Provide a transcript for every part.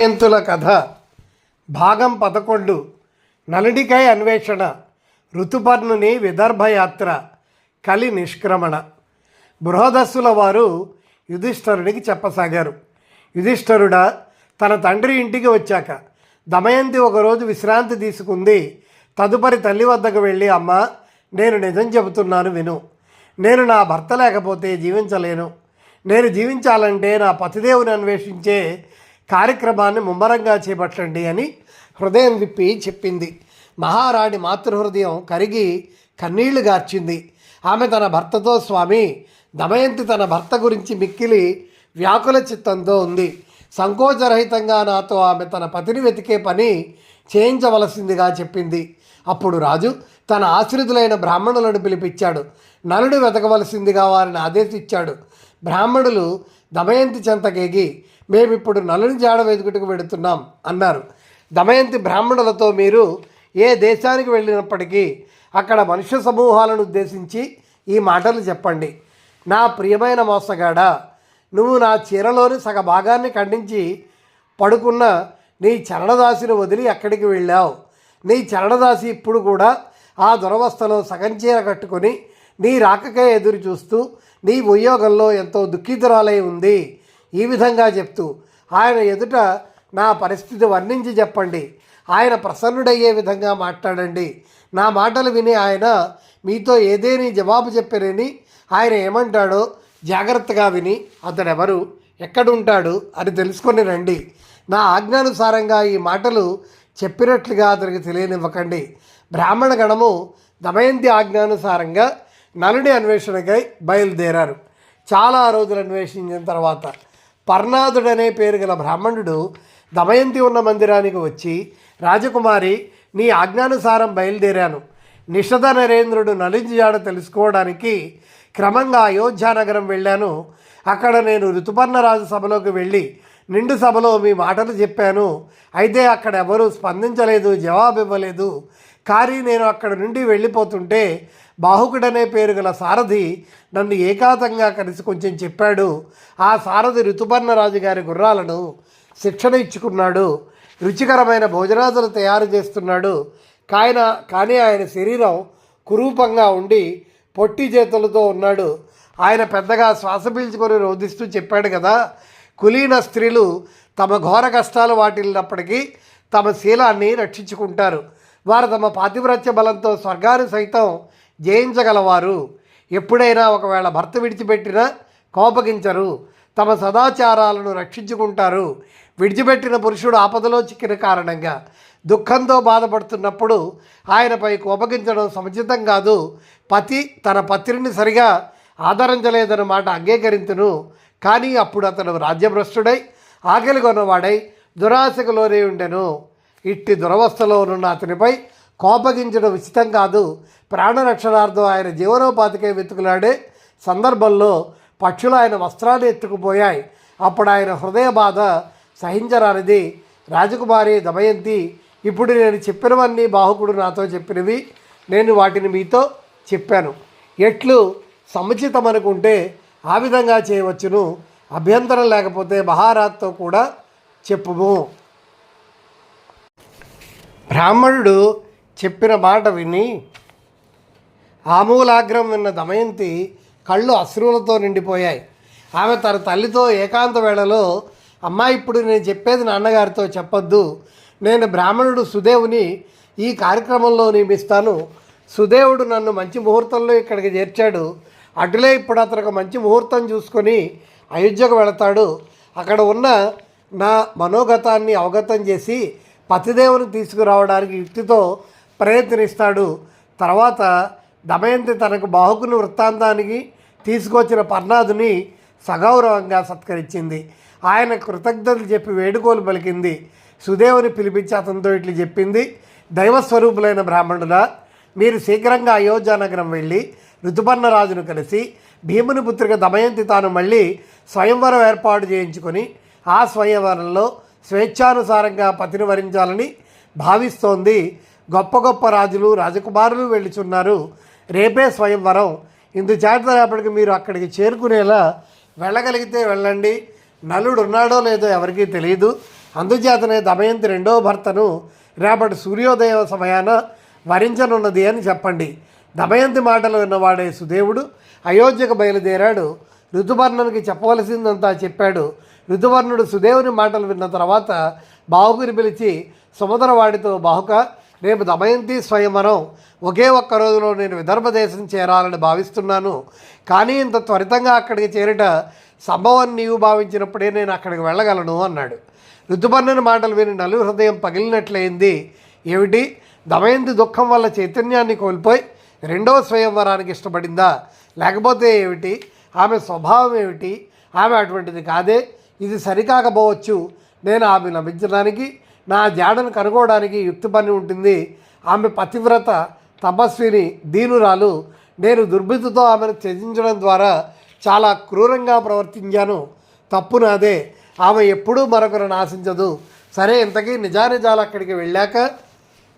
జయంతుల కథ? భాగం పదకొండు. నలుడికై అన్వేషణ. ఋతుపర్ణుని విదర్భయాత్ర కలి నిష్క్రమణ. బృహదస్సుల వారు యుధిష్ఠరుడికి చెప్పసాగారు. యుధిష్ఠరుడా తన తండ్రి ఇంటికి వచ్చాక దమయంతి ఒకరోజు విశ్రాంతి తీసుకుంది. తదుపరి తల్లి వద్దకు వెళ్ళి అమ్మ నేను నిజం చెబుతున్నాను విను. నేను నా భర్త లేకపోతే జీవించలేను. నేను జీవించాలంటే నా పతిదేవుని అన్వేషించే కార్యక్రమాన్ని ముమ్మరంగా చేపట్టండి అని హృదయం విప్పి చెప్పింది. మహారాణి మాతృహృదయం కరిగి కన్నీళ్ళు గార్చింది. ఆమె తన భర్తతో స్వామి దమయంతి తన భర్త గురించి మిక్కిలి వ్యాకుల చిత్తంతో ఉంది. సంకోచరహితంగా నాతో ఆమె తన పతిని వెతికే పని చేయించవలసిందిగా చెప్పింది. అప్పుడు రాజు తన ఆశ్రితులైన బ్రాహ్మణులను పిలిపించాడు. నలుడు వెతకవలసిందిగా వారిని ఆదేశించాడు. బ్రాహ్మణులు దమయంతి చెంతకేగి మేమిప్పుడు నలుని జాడ వెతుకుటకు వెడుతున్నాం అన్నారు. దమయంతి బ్రాహ్మణులతో మీరు ఏ దేశానికి వెళ్ళినప్పటికీ అక్కడ మనుష్య సమూహాలను ఉద్దేశించి ఈ మాటలు చెప్పండి. నా ప్రియమైన మోసగాడ నువ్వు నా చీరలోని సగ భాగాన్ని ఖండించి పడుకున్న నీ చరణదాసిని వదిలి అక్కడికి వెళ్ళావు? నీ చరణదాసి ఇప్పుడు కూడా ఆ దురవస్థలో సగం చీర కట్టుకొని నీ రాకకే ఎదురు చూస్తూ నీ ఉద్యోగంలో ఎంతో దుఃఖితురాలై ఉంది. ఈ విధంగా చెప్తూ ఆయన ఎదుట నా పరిస్థితి వర్ణించి చెప్పండి. ఆయన ప్రసన్నుడయ్యే విధంగా మాట్లాడండి. నా మాటలు విని ఆయన మీతో ఏదేని జవాబు చెప్పారని ఆయన ఏమంటాడో జాగ్రత్తగా విని అతడెవరు ఎక్కడుంటాడు అని తెలుసుకొని రండి. నా ఆజ్ఞానుసారంగా ఈ మాటలు చెప్పినట్లుగా అతనికి తెలియనివ్వకండి. బ్రాహ్మణ గణము దమయంతి ఆజ్ఞానుసారంగా నలుని అన్వేషణకై బయలుదేరారు. చాలా రోజులు అన్వేషించిన తర్వాత పర్ణాదుడనే పేరు గల బ్రాహ్మణుడు దమయంతి ఉన్న మందిరానికి వచ్చి రాజకుమారి నీ ఆజ్ఞానుసారం బయలుదేరాను. నిషధ నరేంద్రుడు నలింజాడ తెలుసుకోవడానికి క్రమంగా అయోధ్యానగరం వెళ్ళాను. అక్కడ నేను ఋతుపర్ణరాజు సభలోకి వెళ్ళి నిండు సభలో మీ మాటలు చెప్పాను. అయితే అక్కడ ఎవరూ స్పందించలేదు జవాబు ఇవ్వలేదు కానీ నేను అక్కడ నుండి వెళ్ళిపోతుంటే బాహుకుడనే పేరు గల సారథి నన్ను ఏకాంతంగా కలిసి కొంచెం చెప్పాడు. ఆ సారథి ఋతుపర్ణరాజు గారి గుర్రాలను శిక్షణ ఇచ్చుకున్నాడు. రుచికరమైన భోజనాదులు తయారు చేస్తున్నాడు. కాయన కానీ ఆయన శరీరం కురూపంగా ఉండి పొట్టి చేతులతో ఉన్నాడు. ఆయన పెద్దగా శ్వాస పీల్చుకొని రోధిస్తూ చెప్పాడు కదా కులీన స్త్రీలు తమ ఘోర కష్టాలు వాటిల్లినప్పటికీ తమ శీలాన్ని రక్షించుకుంటారు. వారు తమ పాతివ్రత్య బలంతో స్వర్గాన్ని సైతం జయించగలవారు. ఎప్పుడైనా ఒకవేళ భర్త విడిచిపెట్టినా కోపగించరు. తమ సదాచారాలను రక్షించుకుంటారు. విడిచిపెట్టిన పురుషుడు ఆపదలో చిక్కిన కారణంగా దుఃఖంతో బాధపడుతున్నప్పుడు ఆయనపై కోపగించడం సముచితం కాదు. పతి తన పత్రిని సరిగా ఆదరించలేదన్నమాట అంగీకరించును కానీ అప్పుడు అతను రాజ్యభ్రష్టుడై ఆకలి కొనవాడై దురాశకు లోనే ఉండెను. ఇట్టి దురవస్థలో ఉన్న అతనిపై కోపగించడం ఉచితం కాదు. ప్రాణరక్షణార్థం ఆయన జీవనోపాధికై వెతుకులాడే సందర్భంలో పక్షులు ఆయన వస్త్రాన్ని ఎత్తుకుపోయాయి. అప్పుడు ఆయన హృదయ బాధ సహించరానిది. రాజకుమారి దమయంతి ఇప్పుడు నేను చెప్పినవన్నీ బాహుకుడు నాతో చెప్పినవి. నేను వాటిని మీతో చెప్పాను. ఎట్లు సముచితం అనుకుంటే ఆ విధంగా చేయవచ్చును. అభ్యంతరం లేకపోతే మహారాజ్తో కూడా చెప్పుము. బ్రాహ్మణుడు చెప్పిన మాట విని ఆమూలాగ్రం విన్న దమయంతి కళ్ళు అశ్రువులతో నిండిపోయాయి. ఆమె తన తల్లితో ఏకాంత వేళలో అమ్మాయి ఇప్పుడు నేను చెప్పేది నాన్నగారితో చెప్పొద్దు. నేను బ్రాహ్మణుడు సుదేవుని ఈ కార్యక్రమంలో నియమిస్తాను. సుదేవుడు నన్ను మంచి ముహూర్తంలో ఇక్కడికి చేర్చాడు. అటులే ఇప్పుడు అతను ఒక మంచి ముహూర్తం చూసుకొని అయోధ్యకు వెళతాడు. అక్కడ ఉన్న నా మనోగతాన్ని అవగతం చేసి పతిదేవుని తీసుకురావడానికి యుక్తితో ప్రయత్నిస్తాడు. తర్వాత దమయంతి తనకు బాహుకుని వృత్తాంతానికి తీసుకొచ్చిన పర్ణాదుని సగౌరవంగా సత్కరించింది. ఆయన కృతజ్ఞతలు చెప్పి వేడుకోలు పలికింది. సుదేవుని పిలిపించి అతనితో ఇట్లు చెప్పింది దైవస్వరూపులైన బ్రాహ్మణుల మీరు శీఘ్రంగా అయోధ్య నగరం వెళ్ళి ఋతుపర్ణరాజును కలిసి భీముని పుత్రిక దమయంతి తాను మళ్ళీ స్వయంవరం ఏర్పాటు చేయించుకొని ఆ స్వయంవరంలో స్వేచ్ఛానుసారంగా పతిని వరించాలని భావిస్తోంది. గొప్ప గొప్ప రాజులు రాజకుమారులు వెళ్ళుచున్నారు. రేపే స్వయంవరం. ఇందుచేత రేపటికి మీరు అక్కడికి చేరుకునేలా వెళ్ళగలిగితే వెళ్ళండి. నలుడు ఉన్నాడో లేదో ఎవరికీ తెలియదు అందుచేతనే దమయంతి రెండో భర్తను రేపటి సూర్యోదయ సమయాన వరించనున్నది అని చెప్పండి. దమయంతి మాటలు విన్నవాడే సుదేవుడు అయోధ్యకు బయలుదేరాడు. ఋతువర్ణునికి చెప్పవలసిందంతా చెప్పాడు. ఋతువర్ణుడు సుదేవుని మాటలు విన్న తర్వాత బాహుకుని పిలిచి సుమధరవాడితో బాహుక రేపు దమయంతి స్వయంవరం ఒకే ఒక్క రోజులో నేను విదర్భ దేశం చేరాలని భావిస్తున్నాను. కానీ ఇంత త్వరితంగా అక్కడికి చేరిట సంభవం నీవు భావించినప్పుడే నేను అక్కడికి వెళ్ళగలను అన్నాడు. ఋతుపర్ణుని మాటలు విని నలు హృదయం పగిలినట్లయింది. ఏమిటి? దమయంతి దుఃఖం వల్ల చైతన్యాన్ని కోల్పోయి రెండవ స్వయంవరానికి ఇష్టపడిందా? లేకపోతే ఏమిటి? ఆమె స్వభావం ఏమిటి? ఆమె అటువంటిది కాదే. ఇది సరికాకపోవచ్చు. నేను ఆమె లభించడానికి నా జాడను కనుగోవడానికి యుక్తి పని ఉంటుంది. ఆమె పతివ్రత తపస్విని దీనురాలు. నేను దుర్బుద్ధితో ఆమెను త్యజించడం ద్వారా చాలా క్రూరంగా ప్రవర్తించాను. తప్పు నాదే. ఆమె ఎప్పుడూ మరొకరు ఆశించదు సరే ఇంతకీ నిజానిజాలు అక్కడికి వెళ్ళాక?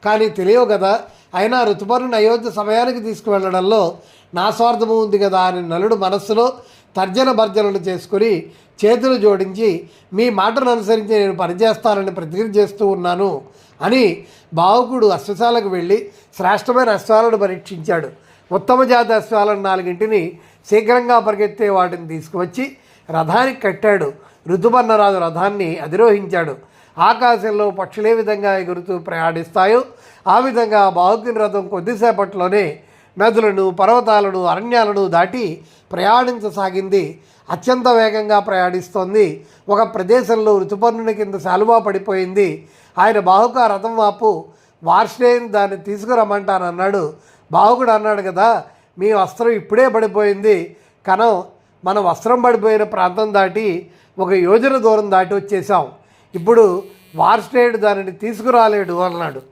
కానీ తెలియవు కదా. అయినా ఋతుపర్ణుని అయోధ్య సమయానికి తీసుకువెళ్ళడంలో నా స్వార్థము ఉంది కదా అని నలుడు మనస్సులో తర్జన భర్జనలు చేసుకుని చేతులు జోడించి మీ మాటను అనుసరించి నేను పనిచేస్తానని ప్రతిజ్ఞ చేస్తూ ఉన్నాను అని బావుకుడు అశ్వశాలకు వెళ్ళి శ్రేష్టమైన అశ్వాలను పరీక్షించాడు. ఉత్తమ జాతి అశ్వాలను నాలుగింటిని శీఘ్రంగా పరిగెత్తే వాటిని తీసుకువచ్చి రథానికి కట్టాడు. ఋతుపర్ణరాజు రథాన్ని అధిరోహించాడు. ఆకాశంలో పక్షులు ఏ విధంగా ఎగురుతూ ప్రయాణిస్తాయో ఆ విధంగా బాహుకిని రథం కొద్దిసేపట్లోనే నదులను పర్వతాలను అరణ్యాలను దాటి ప్రయాణించసాగింది. అత్యంత వేగంగా ప్రయాణిస్తోంది. ఒక ప్రదేశంలో ఋతుపర్ణుని కింద శాలువా పడిపోయింది. ఆయన బాహుక రథం వాపు వార్షేని దాన్ని తీసుకురమ్మంటానన్నాడు. బాహుకుడు అన్నాడు కదా మీ వస్త్రం ఇప్పుడే పడిపోయింది. కనం మన వస్త్రం పడిపోయిన ప్రాంతం దాటి ఒక యోజన దూరం దాటి వచ్చేసాం ఇప్పుడు వార్స్టేడ్ దానిని తీసుకురాలేడు అన్నాడు.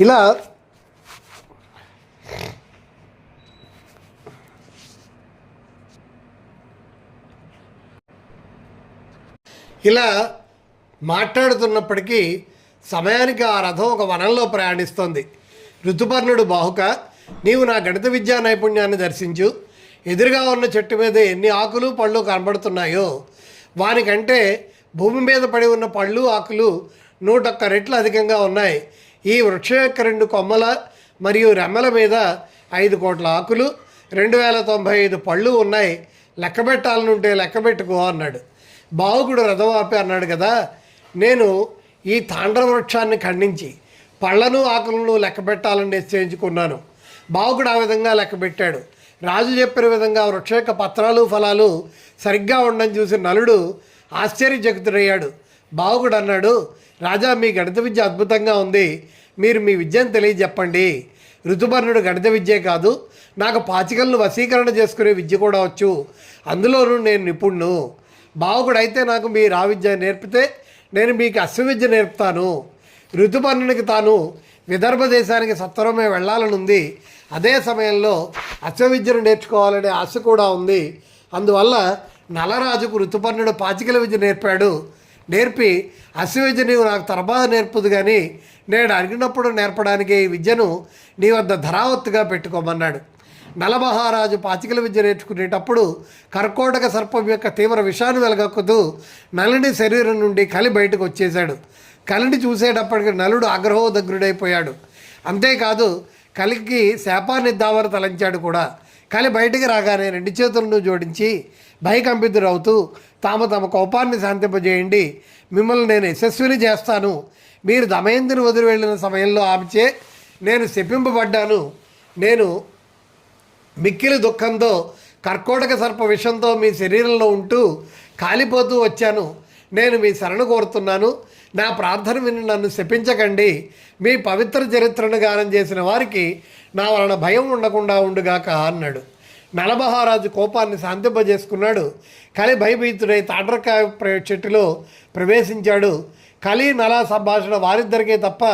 ఇలా ఇలా మాట్లాడుతున్నప్పటికీ సమయానికి ఆ రథం ఒక వనంలో ప్రయాణిస్తుంది. ఋతుపర్ణుడు బాహుక నీవు నా గణిత విద్యా నైపుణ్యాన్ని దర్శించు. ఎదురుగా ఉన్న చెట్టు మీద ఎన్ని ఆకులు పళ్ళు కనబడుతున్నాయో? వానికంటే భూమి మీద పడి ఉన్న పళ్ళు ఆకులు నూటొక్క రెట్లు అధికంగా ఉన్నాయి. ఈ వృక్షం యొక్క రెండు కొమ్మల మరియు రెమ్మల మీద ఐదు కోట్ల ఆకులు రెండు వేల తొంభై ఐదు పళ్ళు ఉన్నాయి. లెక్కబెట్టాలనుంటే లెక్కబెట్టుకో అన్నాడు. బావుకుడు రథం ఆపి అన్నాడు కదా నేను ఈ తాండ్ర వృక్షాన్ని ఖండించి పళ్ళను ఆకులను లెక్క పెట్టాలని నిశ్చయించుకున్నాను. బావుకుడు ఆ విధంగా లెక్క పెట్టాడు రాజు చెప్పిన విధంగా వృక్ష యొక్క పత్రాలు ఫలాలు సరిగ్గా ఉండని చూసి నలుడు ఆశ్చర్యచకితుడయ్యాడు. బావుకుడు అన్నాడు రాజా మీ గణిత విద్య అద్భుతంగా ఉంది. మీరు మీ విద్యను తెలియజెప్పండి. ఋతుపర్ణుడు గణిత విద్యే కాదు నాకు పాచికలను వశీకరణ చేసుకునే విద్య కూడా వచ్చు. అందులోనూ నేను నిపుణుడు అయితే నాకు మీ రా విద్య నేర్పితే నేను మీకు అశ్వవిద్య నేర్పుతాను. ఋతుపర్ణునికి తాను విదర్భ దేశానికి సత్వరమే వెళ్ళాలనుంది. అదే సమయంలో అశ్వవిద్యను నేర్చుకోవాలనే ఆశ కూడా ఉంది. అందువల్ల నలరాజుకు ఋతుపర్ణుడు పాచికల విద్య నేర్పాడు. నేర్పి అశ్వవిద్య నీవు నాకు తర్వాత నేర్పుదు కానీ నేను అడిగినప్పుడు నేర్పడానికి ఈ విద్యను నీ వద్ద ధరావత్తుగా పెట్టుకోమన్నాడు. నలమహారాజు పాచికల విద్య నేర్చుకునేటప్పుడు కర్కోటక సర్పం యొక్క తీవ్ర విషాన్ని వెలగక్కుతూ నలిని శరీరం నుండి కలి బయటకు వచ్చేశాడు. కలిని చూసేటప్పటికి నలుడు ఆగ్రహోదగ్రుడైపోయాడు. అంతేకాదు కలికి శాపాన్ని ఇద్దామని తలంచాడు కూడా. కలి బయటికి రాగానే రెండు చేతులను జోడించి భయకంపితురవుతూ తాము తమ కోపాన్ని శాంతింపజేయండి. మిమ్మల్ని నేను యశస్విని చేస్తాను. మీరు దమయంతిని వదిలి వెళ్ళిన సమయంలో ఆమెచే నేను శపింపబడ్డాను. నేను మిక్కిలి దుఃఖంతో కర్కోటక సర్ప విషంతో మీ శరీరంలో ఉంటూ కాలిపోతూ వచ్చాను. నేను మీ శరణు కోరుతున్నాను. నా ప్రార్థన విని నన్ను శపించకండి. మీ పవిత్ర చరిత్రను గానం చేసిన వారికి నా వలన భయం ఉండకుండా ఉండుగాక అన్నాడు. నలమహారాజు కోపాన్ని శాంతింపజేసుకున్నాడు. కలి భయభీతుడై తాటరకాయ చెట్టులో ప్రవేశించాడు. కలి నల సంభాషణ వారిద్దరికే తప్ప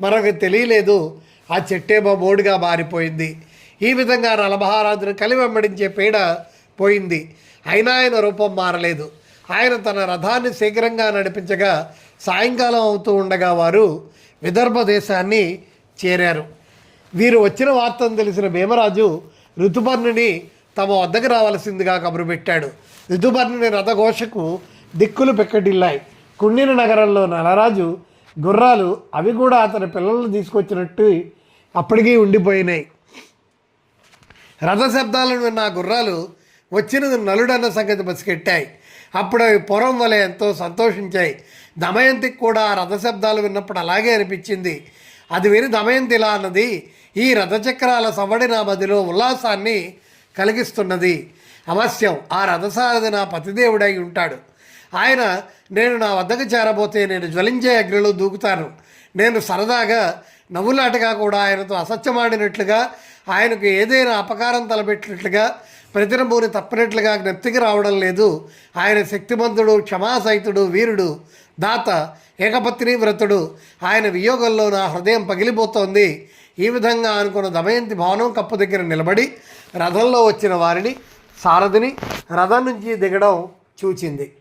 మనకు తెలియలేదు. ఆ చెట్టేమో బోడిగా మారిపోయింది. ఈ విధంగా నలమహారాజును కలి వెంబడించే పీడ పోయింది. అయినా ఆయన రూపం మారలేదు. ఆయన తన రథాన్ని శీఘ్రంగా నడిపించగా సాయంకాలం అవుతూ ఉండగా వారు విదర్భ దేశాన్ని చేరారు. వీరు వచ్చిన వార్తను తెలిసిన భీమరాజు ఋతుపర్ణుని తమ వద్దకు రావలసిందిగా కబురు పెట్టాడు. ఋతుపర్ణుని రథఘోషకు దిక్కులు పెక్కటిల్లాయి. కుండిన నగరంలో నలరాజు గుర్రాలు అవి కూడా అతని పిల్లలను తీసుకొచ్చినట్టు అప్పటికీ ఉండిపోయినాయి. రథ శబ్దాలను విన్న ఆ గుర్రాలు వచ్చినది నలుడన్న సంగతి పసికెట్టాయి అప్పుడు అవి పొరం వలె ఎంతో సంతోషించాయి. దమయంతికి కూడా రథశబ్దాలు విన్నప్పుడు అలాగే అనిపించింది. అది విని దమయంతి ఇలా అన్నది ఈ రథచక్రాల సవ్వడి నా మదిలో ఉల్లాసాన్ని కలిగిస్తున్నది. అవశ్యం ఆ రథసారథి నా పతిదేవుడై ఉంటాడు. ఆయన నేను నా వద్దకు చేరబోతే నేను జ్వలించే అగ్నిలో దూకుతాను. నేను సరదాగా నవ్వులాటగా కూడా ఆయనతో అసత్యమాడినట్లుగా ఆయనకు ఏదైనా అపకారం తలపెట్టినట్లుగా ప్రతినభూని తప్పినట్లుగా జ్ఞప్తికి రావడం లేదు. ఆయన శక్తిమంతుడు క్షమాసహితుడు వీరుడు దాత ఏకపత్ని వ్రతుడు. ఆయన వియోగంలో నా హృదయం పగిలిపోతోంది. ఈ విధంగా అనుకున్న దమయంతి భవనం కప్పు దగ్గర నిలబడి రథంలో వచ్చిన వారిని సారథిని రథం నుంచి దిగడం చూచింది.